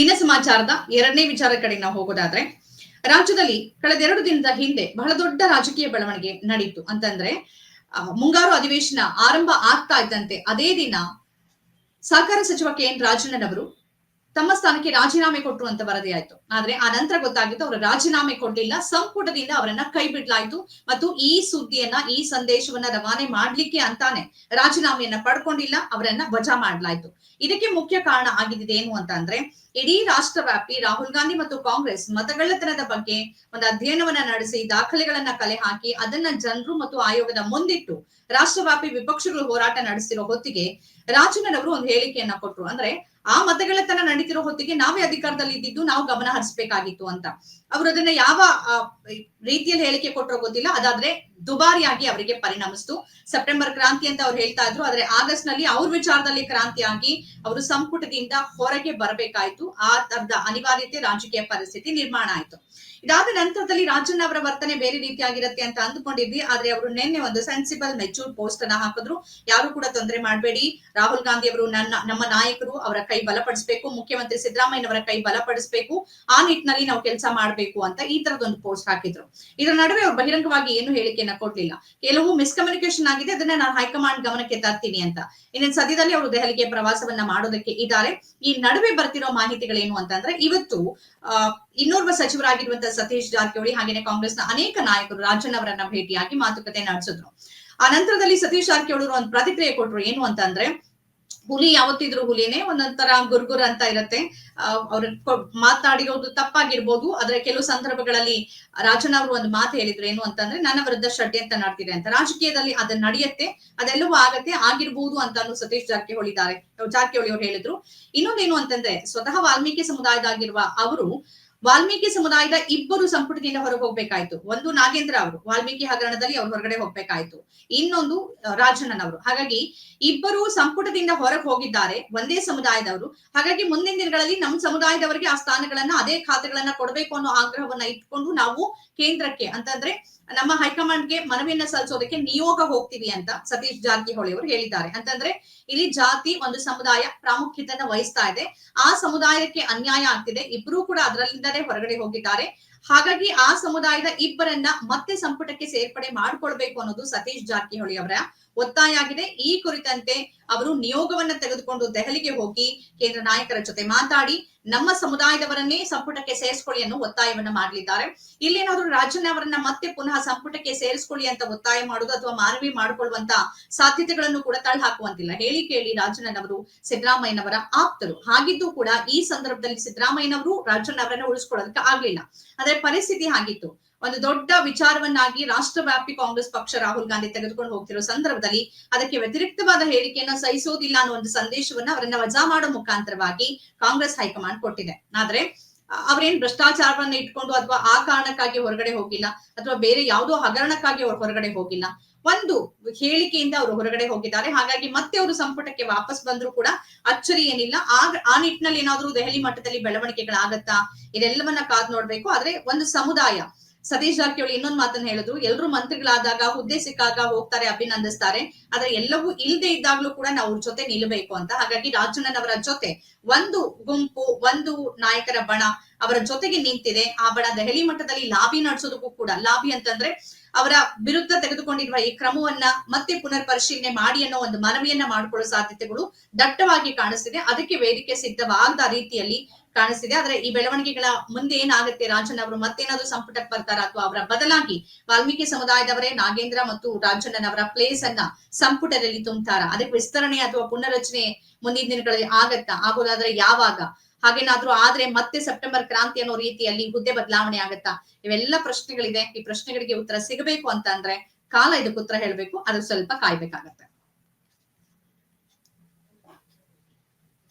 ದಿನ ಸಮಾಚಾರದ ಎರಡನೇ ವಿಚಾರ ಕಡೆ ನಾವು ಹೋಗೋದಾದ್ರೆ, ರಾಜ್ಯದಲ್ಲಿ ಕಳೆದ ಎರಡು ದಿನದ ಹಿಂದೆ ಬಹಳ ದೊಡ್ಡ ರಾಜಕೀಯ ಬೆಳವಣಿಗೆ ನಡೀತು. ಅಂತಂದ್ರೆ ಮುಂಗಾರು ಅಧಿವೇಶನ ಆರಂಭ ಆಗ್ತಾ ಇದ್ದಂತೆ ಅದೇ ದಿನ ಸಹಕಾರ ಸಚಿವ ಕೆ ಎನ್ ರಾಜಣ್ಣನವರು ತಮ್ಮ ಸ್ಥಾನಕ್ಕೆ ರಾಜೀನಾಮೆ ಕೊಟ್ಟರು ಅಂತ ವರದಿ ಆದ್ರೆ ಆ ನಂತರ ಗೊತ್ತಾಗಿತ್ತು ಅವರು ರಾಜೀನಾಮೆ ಕೊಡ್ಲಿಲ್ಲ, ಸಂಪುಟದಿಂದ ಅವರನ್ನ ಕೈ ಬಿಡ್ಲಾಯ್ತು ಮತ್ತು ಈ ಸುದ್ದಿಯನ್ನ, ಈ ಸಂದೇಶವನ್ನ ರವಾನೆ ಮಾಡ್ಲಿಕ್ಕೆ ಅಂತಾನೆ ರಾಜೀನಾಮೆಯನ್ನ ಪಡ್ಕೊಂಡಿಲ್ಲ, ಅವರನ್ನ ವಜಾ ಮಾಡ್ಲಾಯ್ತು. ಇದಕ್ಕೆ ಮುಖ್ಯ ಕಾರಣ ಆಗಿದ್ದಿದೆ ಏನು ಅಂತ ಅಂದ್ರೆ, ಇಡೀ ರಾಷ್ಟ್ರವ್ಯಾಪಿ ರಾಹುಲ್ ಗಾಂಧಿ ಮತ್ತು ಕಾಂಗ್ರೆಸ್ ಮತಗಳ್ಳತನದ ಬಗ್ಗೆ ಒಂದು ಅಧ್ಯಯನವನ್ನ ನಡೆಸಿ, ದಾಖಲೆಗಳನ್ನ ಕಲೆ ಹಾಕಿ, ಅದನ್ನ ಜನರು ಮತ್ತು ಆಯೋಗದ ಮುಂದಿಟ್ಟು ರಾಷ್ಟ್ರವ್ಯಾಪಿ ವಿಪಕ್ಷಗಳು ಹೋರಾಟ ನಡೆಸಿರೋ ಹೊತ್ತಿಗೆ ರಾಜಣ್ಣನವರು ಒಂದು ಹೇಳಿಕೆಯನ್ನ ಕೊಟ್ರು. ಅಂದ್ರೆ ಆ ಮತಗಳ ತನ ನಡೀತಿರೋ ಹೊತ್ತಿಗೆ ನಾವೇ ಅಧಿಕಾರದಲ್ಲಿ ಇದ್ದಿದ್ದು ನಾವು ಗಮನ ಹರಿಸಬೇಕಾಗಿತ್ತು ಅಂತ. ಅವರು ಅದನ್ನ ಯಾವ ರೀತಿಯಲ್ಲಿ ಹೇಳಿಕೆ ಕೊಟ್ಟರೋ ಗೊತ್ತಿಲ್ಲ. ಅದಾದ್ರೆ ದುಬಾರಿಯಾಗಿ ಅವರಿಗೆ ಪರಿಣಮಿಸ್ತು. ಸೆಪ್ಟೆಂಬರ್ ಕ್ರಾಂತಿ ಅಂತ ಅವ್ರು ಹೇಳ್ತಾ ಇದ್ರು. ಆದ್ರೆ ಆಗಸ್ಟ್ನಲ್ಲಿ ಅವ್ರ ವಿಚಾರದಲ್ಲಿ ಕ್ರಾಂತಿ ಆಗಿ ಅವರು ಸಂಪುಟದಿಂದ ಹೊರಗೆ ಬರಬೇಕಾಯ್ತು. ಆ ತರದ ಅನಿವಾರ್ಯತೆ ರಾಜಕೀಯ ಪರಿಸ್ಥಿತಿ ನಿರ್ಮಾಣ ಆಯ್ತು. ಇದಾದ ನಂತರದಲ್ಲಿ ರಾಜಣ್ಣ ಅವರ ವರ್ತನೆ ಬೇರೆ ರೀತಿಯಾಗಿರುತ್ತೆ ಅಂತ ಅಂದುಕೊಂಡಿದ್ವಿ. ಆದ್ರೆ ಅವರು ನಿನ್ನೆ ಒಂದು ಸೆನ್ಸಿಬಲ್ ಮೆಚೂರ್ ಪೋಸ್ಟ್ ಅನ್ನ ಹಾಕಿದ್ರು. ಯಾರು ಕೂಡ ತೊಂದರೆ ಮಾಡಬೇಡಿ. ರಾಹುಲ್ ಗಾಂಧಿ ಅವರು ನನ್ನ, ನಮ್ಮ ನಾಯಕರು ಅವರ ಕೈ ಬಲಪಡಿಸಬೇಕು. ಮುಖ್ಯಮಂತ್ರಿ ಸಿದ್ದರಾಮಯ್ಯನವರ ಕೈ ಬಲಪಡಿಸಬೇಕು. ಆ ನಿಟ್ಟಿನಲ್ಲಿ ನಾವು ಕೆಲಸ ಮಾಡಬೇಕು ಅಂತ ಈ ತರದೊಂದು ಪೋಸ್ಟ್ ಹಾಕಿದ್ರು. ಇದರ ನಡುವೆ ಅವರು ಬಹಿರಂಗವಾಗಿ ಏನು ಹೇಳಿಕೆಯನ್ನ ಕೊಡ್ಲಿಲ್ಲ. ಕೆಲವು ಮಿಸ್ಕಮ್ಯುನಿಕೇಶನ್ ಆಗಿದೆ, ಅದನ್ನ ನಾನು ಹೈಕಮಾಂಡ್ ಗಮನಕ್ಕೆ ತರ್ತೀನಿ ಅಂತ. ಇನ್ನೇನು ಸದ್ಯದಲ್ಲಿ ಅವರು ದೆಹಲಿಗೆ ಪ್ರವಾಸವನ್ನ ಮಾಡೋದಕ್ಕೆ ಇದ್ದಾರೆ. ಈ ನಡುವೆ ಬರ್ತಿರೋ ಮಾಹಿತಿಗಳೇನು ಅಂತಂದ್ರೆ, ಇವತ್ತು ಇನ್ನೋರ್ವ ಸಚಿವರಾಗಿರುವಂತಹ ಸತೀಶ್ ಜಾರಕಿಹೊಳಿ ಹಾಗೇನೆ ಕಾಂಗ್ರೆಸ್ನ ಅನೇಕ ನಾಯಕರು ರಾಜನ್ ಅವರನ್ನ ಭೇಟಿಯಾಗಿ ಮಾತುಕತೆ ನಡೆಸಿದ್ರು. ಆ ನಂತರದಲ್ಲಿ ಸತೀಶ್ ಜಾರಕಿಹೊಳಿ ಒಂದು ಪ್ರತಿಕ್ರಿಯೆ ಕೊಟ್ರು ಏನು ಅಂತಂದ್ರೆ ಹುಲಿ ಯಾವತ್ತಿದ್ರು ಹುಲಿನೇ ಒಂದೊಂದರ ಗುರ್ಗುರ್ ಅಂತ ಇರತ್ತೆ. ಅವ್ರ ಮಾತಾಡಿರೋದು ತಪ್ಪಾಗಿರ್ಬೋದು. ಆದ್ರೆ ಕೆಲವು ಸಂದರ್ಭಗಳಲ್ಲಿ ರಾಜನ ಅವರು ಒಂದು ಮಾತು ಹೇಳಿದ್ರು ಏನು ಅಂತಂದ್ರೆ, ನನ್ನ ವಿರುದ್ಧ ಷಡ್ಯಂತ್ರ ನಡೆದಿದೆ ಅಂತ. ರಾಜಕೀಯದಲ್ಲಿ ಅದನ್ನ ನಡೆಯುತ್ತೆ, ಅದೆಲ್ಲವೂ ಆಗತ್ತೆ, ಆಗಿರ್ಬೋದು ಅಂತಾನು ಸತೀಶ್ ಜಾರಕಿಹೊಳಿ ಇದ್ದಾರೆ. ಜಾರಕಿಹೊಳಿ ಅವರು ಹೇಳಿದ್ರು. ಇನ್ನೊಂದೇನು ಅಂತಂದ್ರೆ, ಸ್ವತಃ ವಾಲ್ಮೀಕಿ ಸಮುದಾಯದಾಗಿರುವ ಅವರು ವಾಲ್ಮೀಕಿ ಸಮುದಾಯದ ಇಬ್ಬರು ಸಂಪುಟದಿಂದ ಹೊರಗೆ ಹೋಗ್ಬೇಕಾಯ್ತು. ಒಂದು ನಾಗೇಂದ್ರ ಅವರು, ವಾಲ್ಮೀಕಿ ಹಗರಣದಲ್ಲಿ ಅವ್ರು ಹೊರಗಡೆ ಹೋಗ್ಬೇಕಾಯ್ತು. ಇನ್ನೊಂದು ರಾಜಣ್ಣನ್ ಅವರು. ಹಾಗಾಗಿ ಇಬ್ಬರು ಸಂಪುಟದಿಂದ ಹೊರಗೆ ಹೋಗಿದ್ದಾರೆ, ಒಂದೇ ಸಮುದಾಯದವರು. ಹಾಗಾಗಿ ಮುಂದಿನ ದಿನಗಳಲ್ಲಿ ನಮ್ಮ ಸಮುದಾಯದವರಿಗೆ ಆ ಸ್ಥಾನಗಳನ್ನ, ಅದೇ ಖಾತೆಗಳನ್ನ ಕೊಡಬೇಕು ಅನ್ನೋ ಆಗ್ರಹವನ್ನ ಇಟ್ಕೊಂಡು ನಾವು ಕೇಂದ್ರಕ್ಕೆ ಅಂತಂದ್ರೆ ನಮ್ಮ ಹೈಕಮಾಂಡ್ಗೆ ಮನವಿಯನ್ನ ಸಲ್ಲಿಸೋದಕ್ಕೆ ನಿಯೋಗ ಹೋಗ್ತೀವಿ ಅಂತ ಸತೀಶ್ ಜಾರಕಿಹೊಳಿ ಅವರು ಹೇಳಿದ್ದಾರೆ. ಅಂತಂದ್ರೆ ಇಲ್ಲಿ ಜಾತಿ, ಒಂದು ಸಮುದಾಯ ಪ್ರಾಮುಖ್ಯತೆಯನ್ನ ವಹಿಸ್ತಾ ಇದೆ. ಆ ಸಮುದಾಯಕ್ಕೆ ಅನ್ಯಾಯ ಆಗ್ತಿದೆ. ಇಬ್ರು ಕೂಡ ಅದರಲ್ಲಿಂದಲೇ ಹೊರಗಡೆ ಹೋಗಿದ್ದಾರೆ. ಹಾಗಾಗಿ ಆ ಸಮುದಾಯದ ಇಬ್ಬರನ್ನ ಮತ್ತೆ ಸಂಪುಟಕ್ಕೆ ಸೇರ್ಪಡೆ ಮಾಡ್ಕೊಳ್ಬೇಕು ಅನ್ನೋದು ಸತೀಶ್ ಜಾರಕಿಹೊಳಿ ಅವರ ಒತ್ತಾಯ ಆಗಿದೆ. ಈ ಕುರಿತಂತೆ ಅವರು ನಿಯೋಗವನ್ನ ತೆಗೆದುಕೊಂಡು ದೆಹಲಿಗೆ ಹೋಗಿ ಕೇಂದ್ರ ನಾಯಕರ ಜೊತೆ ಮಾತಾಡಿ ನಮ್ಮ ಸಮುದಾಯದವರನ್ನೇ ಸಂಪುಟಕ್ಕೆ ಸೇರಿಸ್ಕೊಳ್ಳಿ ಅನ್ನೋ ಒತ್ತಾಯವನ್ನ ಮಾಡಲಿದ್ದಾರೆ. ಇಲ್ಲೇನಾದ್ರೂ ರಾಜನ್ ಅವರನ್ನ ಮತ್ತೆ ಪುನಃ ಸಂಪುಟಕ್ಕೆ ಸೇರಿಸ್ಕೊಳ್ಳಿ ಅಂತ ಒತ್ತಾಯ ಮಾಡುದು ಅಥವಾ ಮಾನವಿ ಮಾಡಿಕೊಳ್ಳುವಂತ ಸಾಧ್ಯತೆಗಳನ್ನು ಕೂಡ ತಳ್ಳಿ ಹಾಕುವಂತಿಲ್ಲ ಹೇಳಿ ಕೇಳಿ ರಾಜಣ್ಣನವರು ಸಿದ್ದರಾಮಯ್ಯನವರ ಆಪ್ತರು. ಹಾಗಿದ್ದು ಕೂಡ ಈ ಸಂದರ್ಭದಲ್ಲಿ ಸಿದ್ದರಾಮಯ್ಯನವರು ರಾಜಣ್ಣ ಅವರನ್ನ ಉಳಿಸ್ಕೊಳ್ಳೋದಕ್ಕೆ ಆಗ್ಲಿಲ್ಲ. ಆದ್ರೆ ಪರಿಸ್ಥಿತಿ ಆಗಿತ್ತು ಒಂದು ದೊಡ್ಡ ವಿಚಾರವನ್ನಾಗಿ ರಾಷ್ಟ್ರವ್ಯಾಪಿ ಕಾಂಗ್ರೆಸ್ ಪಕ್ಷ ರಾಹುಲ್ ಗಾಂಧಿ ತೆಗೆದುಕೊಂಡು ಹೋಗ್ತಿರೋ ಸಂದರ್ಭದಲ್ಲಿ ಅದಕ್ಕೆ ವ್ಯತಿರಿಕ್ತವಾದ ಹೇಳಿಕೆಯನ್ನ ಸಹಿಸೋದಿಲ್ಲ ಅನ್ನೋ ಒಂದು ಸಂದೇಶವನ್ನ ಅವರನ್ನ ವಜಾ ಮಾಡೋ ಮುಖಾಂತರವಾಗಿ ಕಾಂಗ್ರೆಸ್ ಹೈಕಮಾಂಡ್ ಕೊಟ್ಟಿದೆ. ಆದ್ರೆ ಅವ್ರೇನ್ ಭ್ರಷ್ಟಾಚಾರವನ್ನ ಇಟ್ಕೊಂಡು ಅಥವಾ ಆ ಕಾರಣಕ್ಕಾಗಿ ಹೊರಗಡೆ ಹೋಗಿಲ್ಲ, ಅಥವಾ ಬೇರೆ ಯಾವುದೋ ಹಗರಣಕ್ಕಾಗಿ ಅವ್ರು ಹೊರಗಡೆ ಹೋಗಿಲ್ಲ. ಒಂದು ಹೇಳಿಕೆಯಿಂದ ಅವರು ಹೊರಗಡೆ ಹೋಗಿದ್ದಾರೆ. ಹಾಗಾಗಿ ಮತ್ತೆ ಅವರು ಸಂಪುಟಕ್ಕೆ ವಾಪಸ್ ಬಂದ್ರು ಕೂಡ ಅಚ್ಚರಿ ಏನಿಲ್ಲ. ಆಗ ಆ ನಿಟ್ಟಿನಲ್ಲಿ ಏನಾದ್ರೂ ದೆಹಲಿ ಮಟ್ಟದಲ್ಲಿ ಬೆಳವಣಿಗೆಗಳಾಗತ್ತಾ? ಇದೆಲ್ಲವನ್ನ ಕಾದ್ ನೋಡ್ಬೇಕು. ಆದ್ರೆ ಒಂದು ಸಮುದಾಯ ಸತೀಶ್ ಜಾರಕಿಹೊಳಿ ಇನ್ನೊಂದು ಮಾತನ್ನ ಹೇಳಿದ್ರು ಎಲ್ಲರೂ ಮಂತ್ರಿಗಳಾದಾಗ ಹುದ್ದೆ ಸಿಕ್ಕಾಗ ಹೋಗ್ತಾರೆ, ಅಭಿನಂದಿಸ್ತಾರೆ. ಆದ್ರೆ ಎಲ್ಲವೂ ಇಲ್ಲದೆ ಇದ್ದಾಗ್ಲೂ ಕೂಡ ನಾವು ಅವ್ರ ಜೊತೆ ನಿಲ್ಲಬೇಕು ಅಂತ. ಹಾಗಾಗಿ ರಾಜಣ್ಣನವರ ಜೊತೆ ಒಂದು ಗುಂಪು, ಒಂದು ನಾಯಕರ ಬಣ ಅವರ ಜೊತೆಗೆ ನಿಂತಿದೆ. ಆ ಬಣ ದೆಹಲಿ ಮಟ್ಟದಲ್ಲಿ ಲಾಬಿ ನಡೆಸೋದಕ್ಕೂ ಕೂಡ, ಲಾಬಿ ಅಂತಂದ್ರೆ ಅವರ ವಿರುದ್ಧ ತೆಗೆದುಕೊಂಡಿರುವ ಈ ಕ್ರಮವನ್ನ ಮತ್ತೆ ಪುನರ್ ಪರಿಶೀಲನೆ ಮಾಡಿ ಅನ್ನೋ ಒಂದು ಮನವಿಯನ್ನ ಮಾಡಿಕೊಳ್ಳೋ ಸಾಧ್ಯತೆಗಳು ದಟ್ಟವಾಗಿ ಕಾಣಿಸ್ತಿದೆ. ಅದಕ್ಕೆ ವೇದಿಕೆ ಸಿದ್ಧವಾಗದ ರೀತಿಯಲ್ಲಿ ಕಾಣಿಸ್ತಿದೆ. ಆದ್ರೆ ಈ ಬೆಳವಣಿಗೆಗಳ ಮುಂದೆ ಏನಾಗುತ್ತೆ? ರಾಜನ್ ಅವರು ಮತ್ತೇನಾದ್ರು ಸಂಪುಟಕ್ಕೆ ಬರ್ತಾರ ಅಥವಾ ಅವರ ಬದಲಾಗಿ ವಾಲ್ಮೀಕಿ ಸಮುದಾಯದವರೇ ನಾಗೇಂದ್ರ ಮತ್ತು ರಾಜಣ್ಣನವರ ಪ್ಲೇಸ್ ಅನ್ನ ಸಂಪುಟದಲ್ಲಿ ತುಂಬುತ್ತಾರ ಅದಕ್ಕೆ ವಿಸ್ತರಣೆ ಅಥವಾ ಪುನರ್ರಚನೆ ಮುಂದಿನ ದಿನಗಳಲ್ಲಿ ಆಗತ್ತಾ? ಆಗೋದಾದ್ರೆ ಯಾವಾಗ? ಹಾಗೇನಾದ್ರೂ ಆದ್ರೆ ಮತ್ತೆ ಸೆಪ್ಟೆಂಬರ್ ಕ್ರಾಂತಿ ಅನ್ನೋ ರೀತಿಯಲ್ಲಿ ಹುದ್ದೆ ಬದಲಾವಣೆ ಆಗತ್ತಾ? ಇವೆಲ್ಲ ಪ್ರಶ್ನೆಗಳಿದೆ. ಈ ಪ್ರಶ್ನೆಗಳಿಗೆ ಉತ್ತರ ಸಿಗಬೇಕು ಅಂತ ಅಂದ್ರೆ ಕಾಲ ಇದಕ್ಕೆ ಉತ್ತರ ಹೇಳ್ಬೇಕು. ಅದು ಸ್ವಲ್ಪ ಕಾಯ್ಬೇಕಾಗತ್ತೆ.